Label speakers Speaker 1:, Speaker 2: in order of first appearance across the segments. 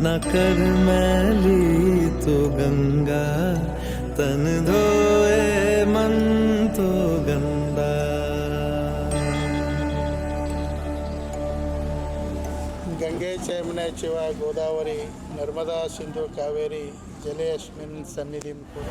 Speaker 1: न कर मैली तो गंगा तन धोए मन तो गंदा
Speaker 2: ಗಂಗೆ ಚಯಮನೆ ಶಿವ ಗೋದಾವರಿ ನರ್ಮದಾ ಸಿಂಧು ಕಾವೇರಿ ಜಲೆಯಸ್ಮಿನ್ ಸನ್ನಿಧಿ ಕೂಡ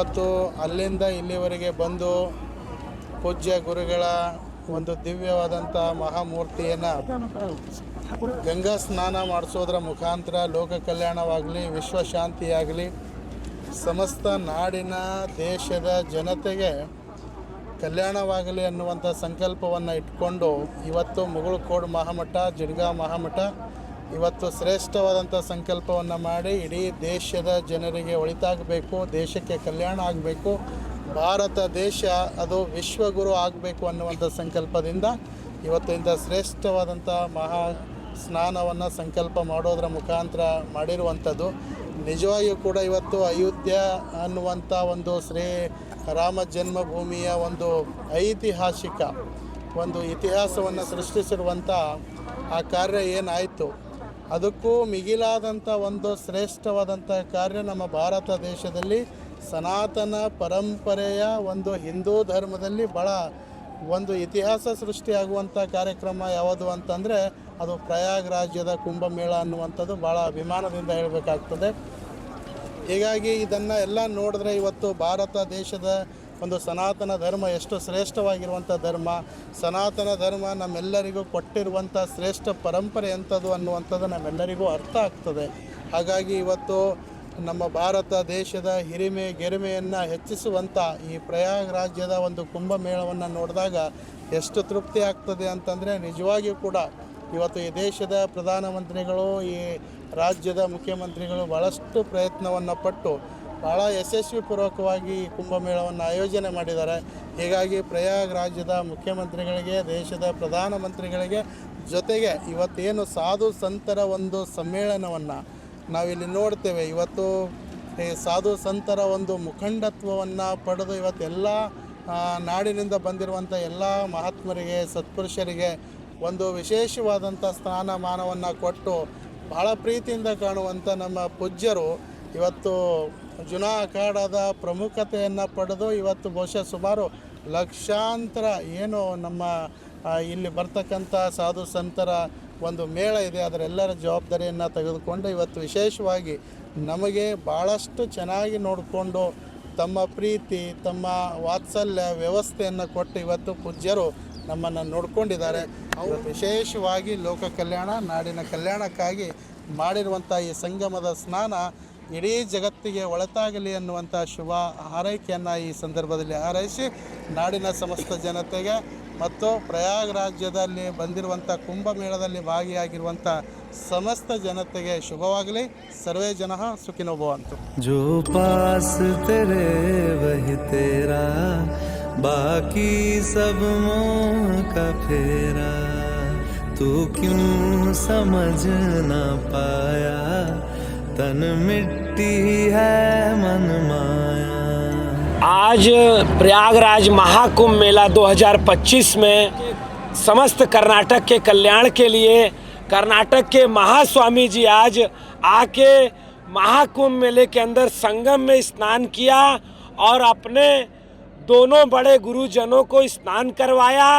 Speaker 2: ಇವತ್ತು ಅಲ್ಲಿಂದ ಇಲ್ಲಿವರೆಗೆ ಬಂದು ಪೂಜ್ಯ ಗುರುಗಳ ಒಂದು ದಿವ್ಯವಾದಂಥ ಮಹಾಮೂರ್ತಿಯನ್ನು ಗಂಗಾ ಸ್ನಾನ ಮಾಡಿಸೋದ್ರ ಮುಖಾಂತರ ಲೋಕ ಕಲ್ಯಾಣವಾಗಲಿ ವಿಶ್ವಶಾಂತಿಯಾಗಲಿ ಸಮಸ್ತ ನಾಡಿನ, ದೇಶದ ಜನತೆಗೆ ಕಲ್ಯಾಣವಾಗಲಿ ಅನ್ನುವಂಥ ಸಂಕಲ್ಪವನ್ನು ಇಟ್ಕೊಂಡು ಇವತ್ತು ಮುಗುಳುಕೋಡು ಮಹಾಮಠ ಜಿಡ್ಗಾ ಮಹಾಮಠ ಇವತ್ತು ಶ್ರೇಷ್ಠವಾದಂಥ ಸಂಕಲ್ಪವನ್ನು ಮಾಡಿ ಇಡೀ ದೇಶದ ಜನರಿಗೆ ಒಳಿತಾಗಬೇಕು, ದೇಶಕ್ಕೆ ಕಲ್ಯಾಣ ಆಗಬೇಕು, ಭಾರತ, ದೇಶ, ಅದು ವಿಶ್ವಗುರು ಆಗಬೇಕು ಅನ್ನುವಂಥ ಸಂಕಲ್ಪದಿಂದ ಇವತ್ತಿಂದ ಶ್ರೇಷ್ಠವಾದಂಥ ಮಹಾ ಸ್ನಾನವನ್ನು ಸಂಕಲ್ಪ ಮಾಡೋದರ ಮುಖಾಂತರ ಮಾಡಿರುವಂಥದ್ದು. ನಿಜವಾಗಿಯೂ ಕೂಡ ಇವತ್ತು ಅಯೋಧ್ಯ ಅನ್ನುವಂಥ ಒಂದು ಶ್ರೀ ರಾಮ ಜನ್ಮಭೂಮಿಯ ಒಂದು ಐತಿಹಾಸಿಕ, ಒಂದು ಇತಿಹಾಸವನ್ನು ಸೃಷ್ಟಿಸಿರುವಂಥ ಆ ಕಾರ್ಯ ಏನಾಯಿತು? ಅದಕ್ಕೂ ಮಿಗಿಲಾದಂಥ ಒಂದು ಶ್ರೇಷ್ಠವಾದಂಥ ಕಾರ್ಯ ನಮ್ಮ ಭಾರತ ದೇಶದಲ್ಲಿ ಸನಾತನ ಪರಂಪರೆಯ ಒಂದು ಹಿಂದೂ ಧರ್ಮದಲ್ಲಿ ಭಾಳ ಒಂದು ಇತಿಹಾಸ ಸೃಷ್ಟಿಯಾಗುವಂಥ ಕಾರ್ಯಕ್ರಮ ಯಾವುದು ಅಂತಂದರೆ ಅದು ಪ್ರಯಾಗ್ ರಾಜ್ಯದ ಕುಂಭಮೇಳ ಅನ್ನುವಂಥದ್ದು ಭಾಳ ಅಭಿಮಾನದಿಂದ ಹೇಳಬೇಕಾಗ್ತದೆ. ಹೀಗಾಗಿ ಇದನ್ನು ಎಲ್ಲ ನೋಡಿದ್ರೆ ಇವತ್ತು ಭಾರತ ದೇಶದ ಒಂದು ಸನಾತನ ಧರ್ಮ ಎಷ್ಟು ಶ್ರೇಷ್ಠವಾಗಿರುವಂಥ ಧರ್ಮ, ಸನಾತನ ಧರ್ಮ ನಮ್ಮೆಲ್ಲರಿಗೂ ಕೊಟ್ಟಿರುವಂಥ ಶ್ರೇಷ್ಠ ಪರಂಪರೆ ಎಂಥದ್ದು ಅನ್ನುವಂಥದ್ದು ನಮ್ಮೆಲ್ಲರಿಗೂ ಅರ್ಥ ಆಗ್ತದೆ. ಹಾಗಾಗಿ ಇವತ್ತು ನಮ್ಮ ಭಾರತ ದೇಶದ ಹಿರಿಮೆ, ಗೆರಿಮೆಯನ್ನು ಹೆಚ್ಚಿಸುವಂಥ ಈ ಪ್ರಯಾಗ್ ರಾಜ್ಯದ ಒಂದು ಕುಂಭಮೇಳವನ್ನು ನೋಡಿದಾಗ ಎಷ್ಟು ತೃಪ್ತಿ ಆಗ್ತದೆ ಅಂತಂದರೆ ನಿಜವಾಗಿಯೂ ಕೂಡ ಇವತ್ತು ಈ ದೇಶದ ಪ್ರಧಾನಮಂತ್ರಿಗಳು, ಈ ರಾಜ್ಯದ ಮುಖ್ಯಮಂತ್ರಿಗಳು ಭಾಳಷ್ಟು ಪ್ರಯತ್ನವನ್ನು ಪಟ್ಟು ಭಾಳ ಯಶಸ್ವಿ ಪೂರ್ವಕವಾಗಿ ಕುಂಭಮೇಳವನ್ನು ಆಯೋಜನೆ ಮಾಡಿದ್ದಾರೆ. ಹೀಗಾಗಿ ಪ್ರಯಾಗ್ ರಾಜ್ಯದ ಮುಖ್ಯಮಂತ್ರಿಗಳಿಗೆ, ದೇಶದ ಪ್ರಧಾನಮಂತ್ರಿಗಳಿಗೆ ಜೊತೆಗೆ ಇವತ್ತೇನು ಸಾಧು ಸಂತರ ಒಂದು ಸಮ್ಮೇಳನವನ್ನು ನಾವಿಲ್ಲಿ ನೋಡ್ತೇವೆ. ಇವತ್ತು ಈ ಸಾಧು ಸಂತರ ಒಂದು ಮುಖಂಡತ್ವವನ್ನು ಪಡೆದು ಇವತ್ತೆಲ್ಲ ನಾಡಿನಿಂದ ಬಂದಿರುವಂಥ ಎಲ್ಲ ಮಹಾತ್ಮರಿಗೆ, ಸತ್ಪುರುಷರಿಗೆ ಒಂದು ವಿಶೇಷವಾದಂಥ ಸ್ಥಾನಮಾನವನ್ನು ಕೊಟ್ಟು ಬಹಳ ಪ್ರೀತಿಯಿಂದ ಕಾಣುವಂಥ ನಮ್ಮ ಪೂಜ್ಯರು ಇವತ್ತು ಜುನಾ ಅಖಾಡದ ಪ್ರಮುಖತೆಯನ್ನು ಪಡೆದು ಇವತ್ತು ಬಹುಶಃ ಸುಮಾರು ಲಕ್ಷಾಂತರ ಏನು ನಮ್ಮ ಇಲ್ಲಿ ಬರ್ತಕ್ಕಂಥ ಸಾಧು ಸಂತರ ಒಂದು ಮೇಳ ಇದೆ. ಅದರೆಲ್ಲರ ಜವಾಬ್ದಾರಿಯನ್ನು ತೆಗೆದುಕೊಂಡು ಇವತ್ತು ವಿಶೇಷವಾಗಿ ನಮಗೆ ಭಾಳಷ್ಟು ಚೆನ್ನಾಗಿ ನೋಡಿಕೊಂಡು ತಮ್ಮ ಪ್ರೀತಿ, ತಮ್ಮ ವಾತ್ಸಲ್ಯ, ವ್ಯವಸ್ಥೆಯನ್ನು ಕೊಟ್ಟು ಇವತ್ತು ಪೂಜ್ಯರು ನಮ್ಮನ್ನು ನೋಡ್ಕೊಂಡಿದ್ದಾರೆ. ಅವರು ವಿಶೇಷವಾಗಿ ಲೋಕ ಕಲ್ಯಾಣ, ನಾಡಿನ ಕಲ್ಯಾಣಕ್ಕಾಗಿ ಮಾಡಿರುವಂಥ ಈ ಸಂಗಮದ ಸ್ನಾನ ಇಡೀ ಜಗತ್ತಿಗೆ ಒಳತಾಗಲಿ ಅನ್ನುವಂಥ ಶುಭ ಹಾರೈಕೆಯನ್ನು ಈ ಸಂದರ್ಭದಲ್ಲಿ ಹಾರೈಸಿ ನಾಡಿನ ಸಮಸ್ತ ಜನತೆಗೆ ಮತ್ತು ಪ್ರಯಾಗ್ ರಾಜ್ಯದಲ್ಲಿ ಬಂದಿರುವಂಥ ಕುಂಭಮೇಳದಲ್ಲಿ ಭಾಗಿಯಾಗಿರುವಂಥ ಸಮಸ್ತ ಜನತೆಗೆ ಶುಭವಾಗಲಿ ಸರ್ವೇ ಜನ ಸುಖಿನೋ ಭವಂತು
Speaker 1: जो पास तेरे वही तेरा बाकी सब मोह का फेरा तू क्यों समझ ना पाया तन मिट्टी है मन माया।
Speaker 3: आज प्रयागराज महाकुंभ मेला 2025 में समस्त कर्नाटक के कल्याण के लिए कर्नाटक के महास्वामी जी आज आके महाकुंभ मेले के अंदर संगम में स्नान किया और अपने दोनों बड़े गुरुजनों को स्नान करवाया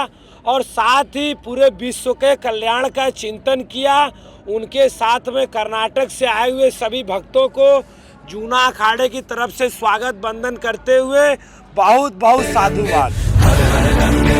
Speaker 3: और साथ ही पूरे विश्व के कल्याण का चिंतन किया। उनके साथ में कर्नाटक से आए हुए सभी भक्तों को जूना अखाड़े की तरफ़ से स्वागत बंदन करते हुए बहुत बहुत साधुवाद।